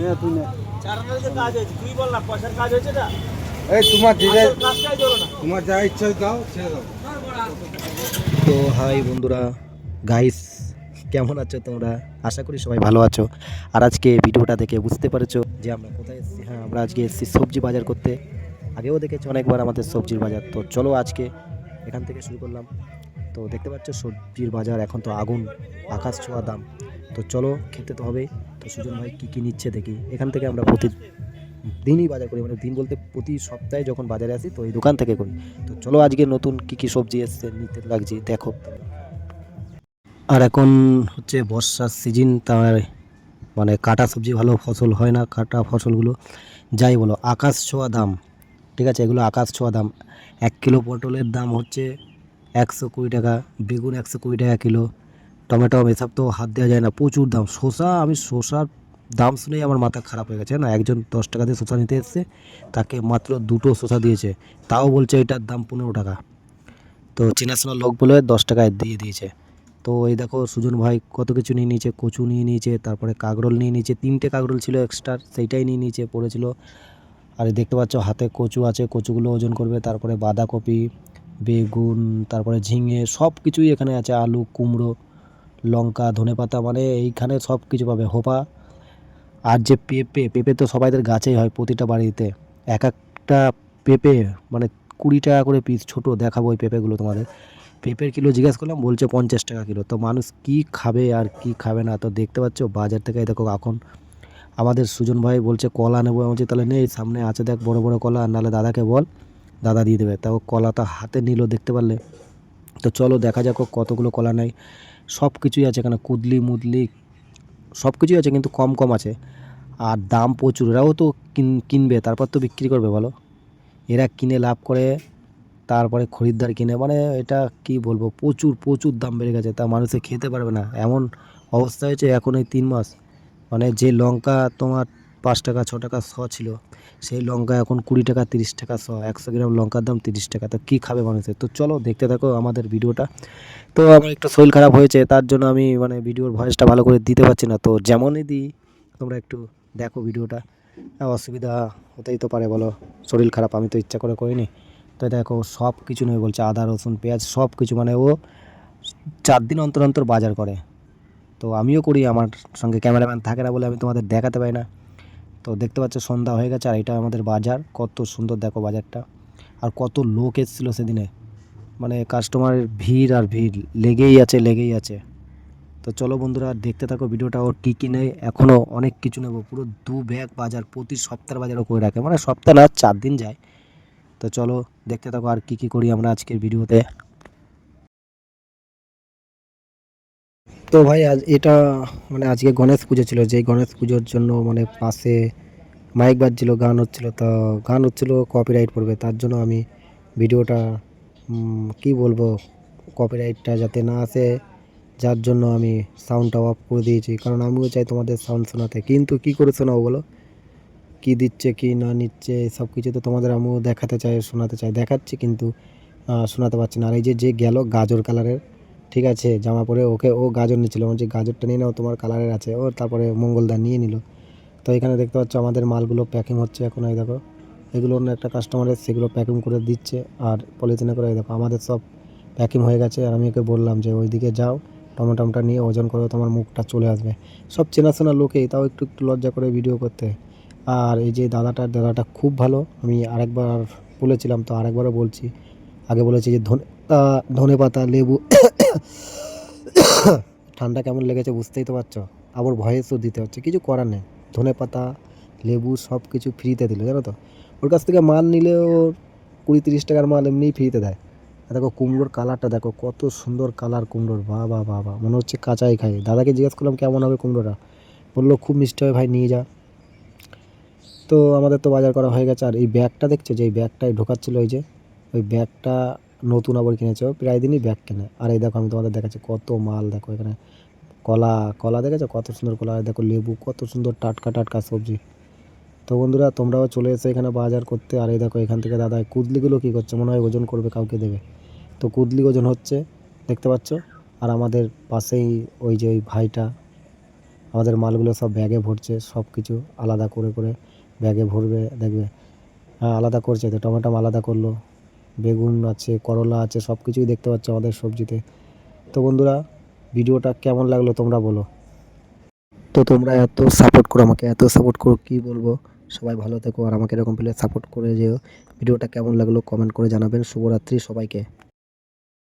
নে তুই নে। চারানার যে কাজ হয়েছে তুই বল না পয়সার কাজ হয়েছে না এই তোমার দিদা আসল কাজটাই ধরো না। তোমার যা ইচ্ছা দাও ছেড়ে দাও। তো হাই বন্ধুরা গাইস কেমন আছো তোমরা? আশা করি সবাই ভালো আছো। আর আজকে ভিডিওটা দেখে বুঝতে পারছ যে আমরা কোথায় এসেছি। হ্যাঁ আমরা আজকে এসেছি সবজি বাজার করতে। আগেও দেখেছি অনেকবার আমাদের সবজির বাজার। তো চলো আজকে এখান থেকে শুরু করলাম। তো দেখতে পাচ্ছ সবজির বাজার এখন তো আগুন আকাশ ছোঁয়া দাম। তো চলো খেতে তো হবে তো সুজন ভাই কী কী নিচ্ছে দেখি। এখান থেকে আমরা প্রতি দিনই বাজার করি মানে দিন বলতে প্রতি সপ্তাহে যখন বাজারে আসি তো এই দোকান থেকে করি। তো চলো আজকে নতুন কী কী সবজি এসছে, নিতে লাগছে, দেখো। আর এখন হচ্ছে বর্ষার সিজন তার মানে কাটা সবজি ভালো ফসল হয় না, কাটা ফসলগুলো, যাই বলো, আকাশ ছোঁয়া দাম, ঠিক আছে, এগুলো আকাশ ছোঁয়া দাম। এক কিলো পটলের দাম হচ্ছে একশো কুড়ি টাকা, বেগুন একশো কুড়ি টাকা কিলো টমেটো এসব তো হাত দেওয়া যায় না, প্রচুর দাম। শসা, আমি শসার দাম শুনেই আমার মাথা খারাপ হয়ে গেছে, না? একজন দশ টাকা দিয়ে শসা নিতে এসছে, তাকে মাত্র দুটো শসা দিয়েছে, তাও বলছে এটার দাম পনেরো টাকা। তো চেনাশোনা লোক বলে দশ টাকায় দিয়ে দিয়েছে। তো এই দেখো, সুজন ভাই কত কিছু নিয়ে নিয়েছে, কচু নিয়ে নিয়েছে, তারপরে কাগরোল নিয়ে নিয়েছে, তিনটে কাগরোল ছিল এক্সট্রা সেইটাই নিয়ে নিয়েছে, পড়েছিল। আর দেখতে পাচ্ছ, হাতে কচু আছে, কচুগুলো ওজন করবে, তারপরে বাঁধাকপি, বেগুন, তারপরে ঝিঙে সব কিছুই এখানে আছে, আলু, কুমড়ো লঙ্কা ধনেপাতা মানে এইখানে সব কিছু পাবে। হোপা আর যে পেঁপে পেঁপে তো সবাইদের গাছেই হয় প্রতিটা বাড়িতে। এক একটা পেঁপে মানে কুড়ি টাকা করে পিস ছোট, দেখাবো ওই পেঁপেগুলো তোমাদের। পেঁপের কিলো জিজ্ঞেস করলাম, বলছে পঞ্চাশ টাকা কিলো। তো মানুষ কি খাবে আর কি খাবে না? তো দেখতে পাচ্ছ, বাজার থেকে দেখো এখন আমাদের সুজন ভাই বলছে, কলা নেব। বলছি, তাহলে নেই, সামনে আছে দেখ, বড় বড় কলা নাহলে দাদাকে বল, দাদা দিয়ে দেবে। তাও কলাটা হাতে নিল, দেখতে পারলে। তো চলো দেখা যাক কতগুলো কলা নেয়। সব কিছুই আছে এখানে, কুদলি, মুদলি, সব কিছুই আছে কিন্তু কম কম আছে। আর দাম প্রচুর, এরাও তো কিন- কিনবে, তারপর তো বিক্রি করবে, বলো। এরা কিনে লাভ করে, তারপরে খরিদ্দার কিনে মানে এটা কি বলব, প্রচুর প্রচুর দাম বেড়ে গেছে, তা মানুষে খেতে পারবে না। এমন অবস্থা হয়েছে এখন এই তিন মাস মানে যে লঙ্কা তোমার পাঁচ টাকা, ছ টাকা, শ ছিল সেই লঙ্কা এখন কুড়ি টাকা, তিরিশ টাকা, শ, একশো গ্রাম লঙ্কার দাম তিরিশ টাকা। তো কী খাবে মানুষের? তো চলো দেখতে থাকো আমাদের ভিডিওটা। তো আমার একটু শরীর খারাপ হয়েছে, তার জন্য আমি মানে ভিডিওর ভয়েসটা ভালো করে দিতে পারছি না। তো যেমনই দিই, তোমরা একটু দেখো ভিডিওটা। অসুবিধা হতেই তো পারে বলো, শরীর খারাপ আমি তো ইচ্ছা করে করিনি। তো দেখো সব কিছু নেই বলছে, আদা, রসুন, পেঁয়াজ সব কিছু মানে ও চার দিন অন্তর অন্তর বাজার করে। তো আমিও করি, আমার সঙ্গে ক্যামেরাম্যান থাকে না বলে আমি তোমাদের দেখাতে পারি না। তো দেখতে পাচ্ছ সন্ধ্যা হয়ে গেছে আর এটা আমাদের বাজার। কত সুন্দর দেখো বাজারটা। আর কত লোক এসেছিল সেদিনে। মানে কাস্টমারের ভিড় আর ভিড়। লেগেই আছে লেগেই আছে। তো চলো বন্ধুরা, দেখতে থাকো ভিডিওটা ওর কী কী নেই এখনও অনেক কিছু নেব। পুরো দু ব্যাগ বাজার, প্রতি সপ্তাহের বাজারও করে রাখে। মানে সপ্তাহ না, চার দিন যায়। তো চলো দেখতে থাকো আর কী কী করি আমরা আজকের ভিডিওতে। তো ভাই, আজ এটা মানে আজকে গণেশ পুজো ছিল, যেই গণেশ পুজোর জন্য মানে পাশে মাইক বাজছিল, গান হচ্ছিল, তো গান হচ্ছিল কপিরাইট পড়বে, তার জন্য আমি ভিডিওটা কি বলব কপিরাইটটা যাতে না আসে, যার জন্য আমি সাউন্ডটা অফ করে দিয়েছি, কারণ আমিও চাই তোমাদের সাউন্ড শোনাতে। কিন্তু কি করে শোনাবো বলো? কি দিচ্ছে, কি না নিচ্ছে, সব কিছু তো তোমাদের আমিও দেখাতে চাই, শোনাতে চাই, দেখাচ্ছি কিন্তু শোনাতে পারছি না। আর এই যে যে গেল গাজর কালারের ঠিক আছে, জামা পরে ওকে, ও গাজর নিচ্ছিল। যে গাজরটা নিয়ে নাও, তোমার কালারের আছে। ও তারপরে মঙ্গলদা নিয়ে নিল। তো এখানে দেখতে পাচ্ছ, আমাদের মালগুলো প্যাকিং হচ্ছে এখন, এই দেখো। এগুলো অন্য একটা কাস্টমারের সেগুলো প্যাকিং করে দিচ্ছে আর পলিথিনে করে দেখো, আমাদের সব প্যাকিং হয়ে গেছে। আর আমি ওকে বললাম যে, ওইদিকে যাও টমেটোমটা নিয়ে ওজন করে, তোমার মুখটা চলে আসবে। সব চেনাশোনা লোকেই, তাও একটু একটু লজ্জা করে ভিডিও করতে। আর এই যে দাদাটার, দাদাটা খুব ভালো। আমি আরেকবার বলেছিলাম, তো আরেকবারও বলছি। আগে বলেছি যে, ধনে ধনে পাতা, লেবু। ঠান্ডা কেমন লেগেছে বুঝতেই তো পারছ? আবার ভয়েসও দিতে হচ্ছে, কিছু করার নেই। ধনে পাতা, লেবু সব কিছু ফ্রিতে দিল, জানো তো? ওর কাছ থেকে মাল নিলে ও কুড়ি তিরিশ টাকার মাল এমনিই ফ্রিতে দেয়। আর দেখো কুমড়োর কালারটা দেখো, কত সুন্দর কালার কুমড়োর বা বা বা বা মনে হচ্ছে কাঁচাই খাই। দাদাকে জিজ্ঞেস করলাম, কেমন হবে কুমড়োটা? বলল, খুব মিষ্টি হবে ভাই, নিয়ে যা। তো আমাদের তো বাজার করা হয়ে গেছে, আর এই ব্যাগটা দেখছ? যে এই ব্যাগটাই ঢোকাচ্ছিল, ওই যে, ওই ব্যাগটা নতুন আবার কিনেছে, প্রায় দিনই ব্যাগ কেনে। আর এই দেখো আমি তোমাদের দেখাচ্ছি, কত মাল দেখো এখানে। কলা কলা দেখেছ? কত সুন্দর কলা। দেখো লেবু, কত সুন্দর টাটকা টাটকা সবজি। তো বন্ধুরা, তোমরাও চলে এসে এখানে বাজার করতে। আর এই দেখো এখান থেকে দাদা কুদলিগুলো কী করছে? মনে হয় ওজন করবে, কাউকে দেবে। তো কুদলি ওজন হচ্ছে, দেখতে পাচ্ছ? আর আমাদের পাশেই ওই যে ওই ভাইটা, আমাদের মালগুলো সব ব্যাগে ভরছে সব কিছু আলাদা করে করে ব্যাগে ভরবে, দেখবে। হ্যাঁ আলাদা করছে। তো টমেটো আলাদা করল। বেগুন আছে, করলা আছে সব কিছুই দেখতে পাচ্ছ আমাদের সবজিতে। তো বন্ধুরা, ভিডিওটা কেমন লাগল তোমরা বলো। তো তোমরা এত সাপোর্ট করো আমাকে, এত সাপোর্ট করো, কি বলব? সবাই ভালো থেকো আর আমাকে এরকম পেলে সাপোর্ট করে যেও। ভিডিওটা কেমন লাগল কমেন্ট করে জানাবেন। শুভরাত্রি সবাইকে।